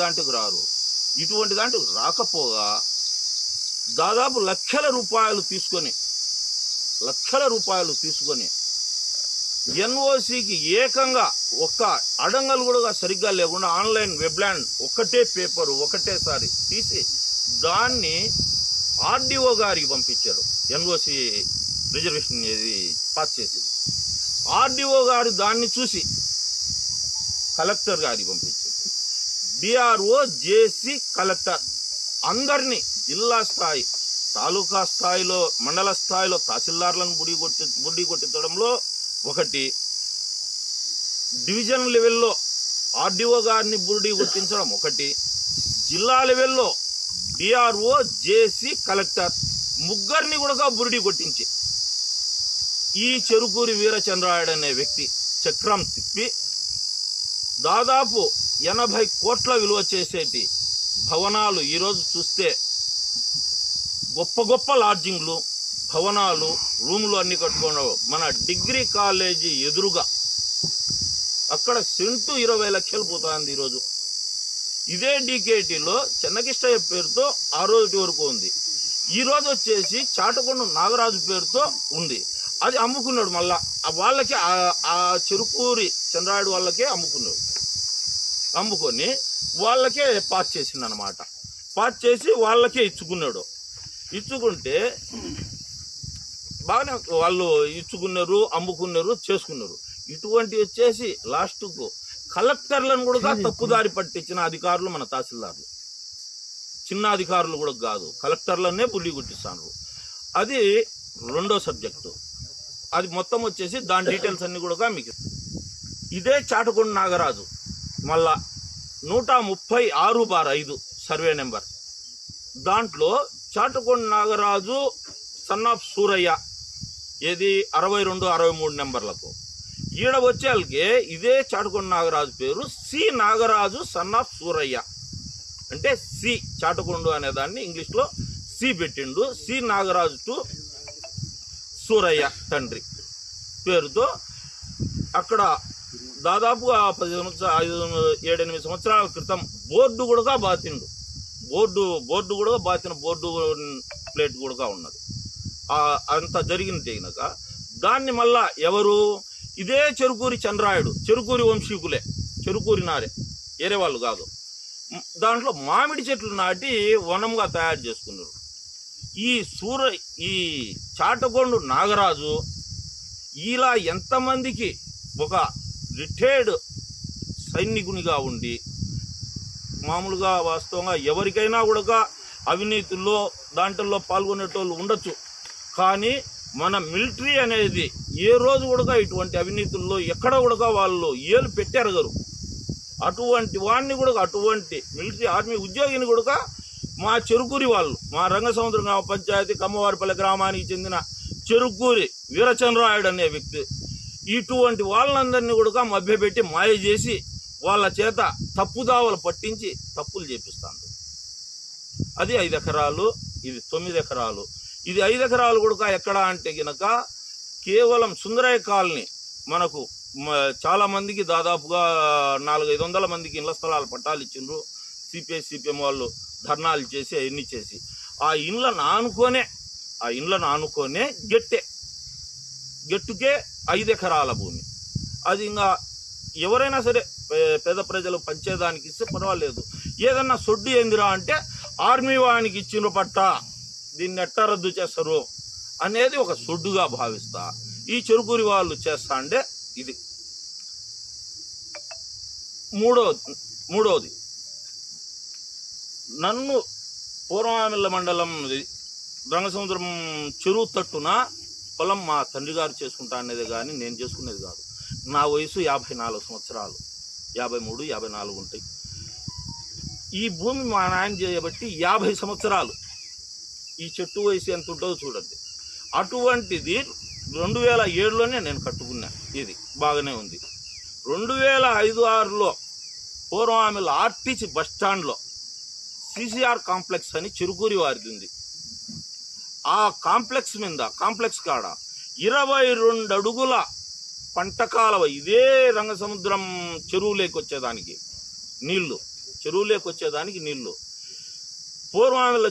దాంట్లోకి రారు. ఇటువంటి దాంట్లోకి రాకపోగా దాదాపు లక్షల రూపాయలు తీసుకొని లక్షల రూపాయలు తీసుకొని ఎన్ఓసికి ఏకంగా ఒక్క అడంగలు కూడా సరిగ్గా లేకుండా ఆన్లైన్ వెబ్లాండ్ ఒకటే పేపరు ఒకటేసారి తీసి దాన్ని ఆర్డీఓ గారికి పంపించారు. ఎన్ఓసి రిజర్వేషన్ ఇది పాస్ చేసి ఆర్డీఓ గారు దాన్ని చూసి కలెక్టర్ గారికి పంపించారు. DRO JC collector. అందరినీ జిల్లా స్థాయి తాలూకా స్థాయిలో మండల స్థాయిలో తహసీల్దార్లను బుడి కొట్టి బుడి కొట్టించడంలో ఒకటి. డివిజన్ లెవెల్లో ఆర్డీఓ గారిని బుడి కొట్టించడం ఒకటి. జిల్లా లెవెల్లో డిఆర్ఓ జేసీ కలెక్టర్ ముగ్గురిని కూడా బురిడి కొట్టించి ఈ చెరుకూరి వీరచంద్రాయుడు అనే వ్యక్తి చక్రం తిప్పి దాదాపు ఎనభై కోట్ల విలువ చేసేటి భవనాలు ఈరోజు చూస్తే గొప్ప గొప్ప లాడ్జింగ్లు భవనాలు రూములు అన్నీ కట్టుకున్న మన డిగ్రీ కాలేజీ ఎదురుగా అక్కడ సెంటు ఇరవై లక్షలు పోతుంది ఈరోజు ఇదే డికేటీలో చెన్నకిష్టయ్య పేరుతో ఆ రోజు వరకు ఉంది. ఈ రోజు వచ్చేసి చాటకొండ నాగరాజు పేరుతో ఉంది. అది అమ్ముకున్నాడు మళ్ళా. వాళ్ళకి ఆ చెరుకూరి చంద్రాయుడు వాళ్ళకే అమ్ముకున్నాడు. అమ్ముకొని వాళ్ళకే పాస్ చేసిండు అనమాట పాస్ చేసి వాళ్ళకే ఇచ్చుకున్నాడు. ఇచ్చుకుంటే బాగానే వాళ్ళు ఇచ్చుకున్నారు అమ్ముకున్నారు చేసుకున్నారు. ఇటువంటి వచ్చేసి లాస్ట్కు కలెక్టర్లను కూడా తప్పుదారి పట్టించిన అధికారులు మన తహసీల్దార్లు. చిన్న అధికారులు కూడా కాదు కలెక్టర్లనే బుల్లి గుట్టిస్తాను అది రెండో సబ్జెక్టు. అది మొత్తం వచ్చేసి దాని డీటెయిల్స్ అన్ని కూడా మీకు ఇదే చాటకొండ నాగరాజు. మళ్ళా నూట ముప్పై ఆరు బార్ ఐదు సర్వే నెంబర్. దాంట్లో చాటుకొండ నాగరాజు సన్ ఆఫ్ సూరయ్య ఏది అరవై రెండు అరవై మూడు నెంబర్లకు. ఈడ వచ్చేళ్ళకి ఇదే చాటుకొండ నాగరాజు పేరు C Nagaraju son of Suraiah. అంటే సి చాటకొండు అనే దాన్ని ఇంగ్లీష్లో సి పెట్టిండు సి నాగరాజు టు సూరయ్య తండ్రి పేరుతో అక్కడ దాదాపుగా పది సంవత్సరాలు ఐదు ఏడెనిమిది సంవత్సరాల క్రితం బోర్డు కూడా బాతిండు. బోర్డు బోర్డు కూడా బాతిన బోర్డు ప్లేట్ కూడా ఉన్నది. అంత జరిగింది అయినాక దాన్ని మళ్ళా ఎవరు? ఇదే చెరుకూరి చంద్రాయుడు చెరుకూరి వంశీకులే చెరుకూరి నారే వేరే వాళ్ళు కాదు. దాంట్లో మామిడి చెట్లు నాటి వనంగా తయారు చేసుకున్నారు. ఈ సూర ఈ చాటగొండు నాగరాజు ఇలా ఎంతమందికి ఒక రిటైర్డ్ సైనికునిగా ఉండి మామూలుగా వాస్తవంగా ఎవరికైనా కూడా అవినీతుల్లో దాంట్లో పాల్గొనేటోళ్ళు ఉండొచ్చు. కానీ మన మిలిటరీ అనేది ఏ రోజు కూడా ఇటువంటి అవినీతుల్లో ఎక్కడ కూడా వాళ్ళు ఏలు పెట్టారు అటువంటి వాడిని కూడా అటువంటి మిలిటరీ ఆర్మీ ఉద్యోగిని కూడా మా చెరుకూరి వాళ్ళు మా రంగసముద్ర గ్రామ పంచాయతీ కమ్మవారిపల్లి గ్రామానికి చెందిన చెరుకూరి వీరచంద్రాయుడు అనే వ్యక్తి ఇటువంటి వాళ్ళందరినీ కూడా మభ్యపెట్టి మాయ చేసి వాళ్ళ చేత తప్పుదావలు పట్టించి తప్పులు చేపిస్తాను అది ఐదు ఎకరాలు ఇది తొమ్మిది ఎకరాలు. ఇది ఐదు ఎకరాలు కూడా ఎక్కడ అంటే గనక కేవలం సుందరయ్య కాలనీ మనకు మ- చాలా మందికి దాదాపుగా నాలుగైదు వందల మందికి ఇళ్ళ స్థలాలు పట్టాలు ఇచ్చిండ్రు. సిపిఐ సిపిఎం వాళ్ళు ధర్నాలు చేసి అవన్నీ చేసి. ఆ ఇండ్లను ఆనుకోనే ఆ ఇండ్లను ఆనుకోనే గెట్టే. గెట్టుకే ఐదు ఎకరాల భూమి. అది ఇంకా ఎవరైనా సరే పే- పేద ప్రజలు పంచేదానికి ఇస్తే పర్వాలేదు. ఏదన్నా సొడ్డు ఏందిరా అంటే ఆర్మీ వానికి ఇచ్చిన పట్ట దీన్ని ఎట్టా రద్దు చేస్తారు అనేది ఒక సొడ్డుగా భావిస్తా. ఈ చెరుకూరి వాళ్ళు చేస్తా అంటే ఇది. మూడో మూడోది. నన్ను పూర్వామిల్ల మండలం ఇది రంగసముద్రం చెరువు తట్టున పొలం మా తండ్రి గారు చేసుకుంటా అనేది కానీ నేను చేసుకునేది కాదు. నా వయసు యాభై నాలుగు సంవత్సరాలు. యాభై మూడు యాభై నాలుగు ఉంటాయి. ఈ భూమి మా నాయన చేయబట్టి యాభై సంవత్సరాలు. ఈ చెట్టు వయసు ఎంత ఉంటుందో చూడండి. అటువంటిది రెండు వేల ఏడులోనే నేను కట్టుకున్నా. ఇది బాగానే ఉంది. రెండు వేల ఐదు ఆరులో పూర్వం ఆమెలో ఆర్టీసీ బస్ స్టాండ్లో సిసిఆర్ కాంప్లెక్స్ అని చిరుకూరి వారిది ఉంది. ఆ కాంప్లెక్స్ మీద కాంప్లెక్స్ కాడ ఇరవై రెండు అడుగుల పంట కాలువ ఇదే రంగసముద్రం చెరువులోకి వచ్చేదానికి నీళ్ళు చెరువులోకి వచ్చేదానికి నీళ్ళు. పూర్వం వీళ్ళ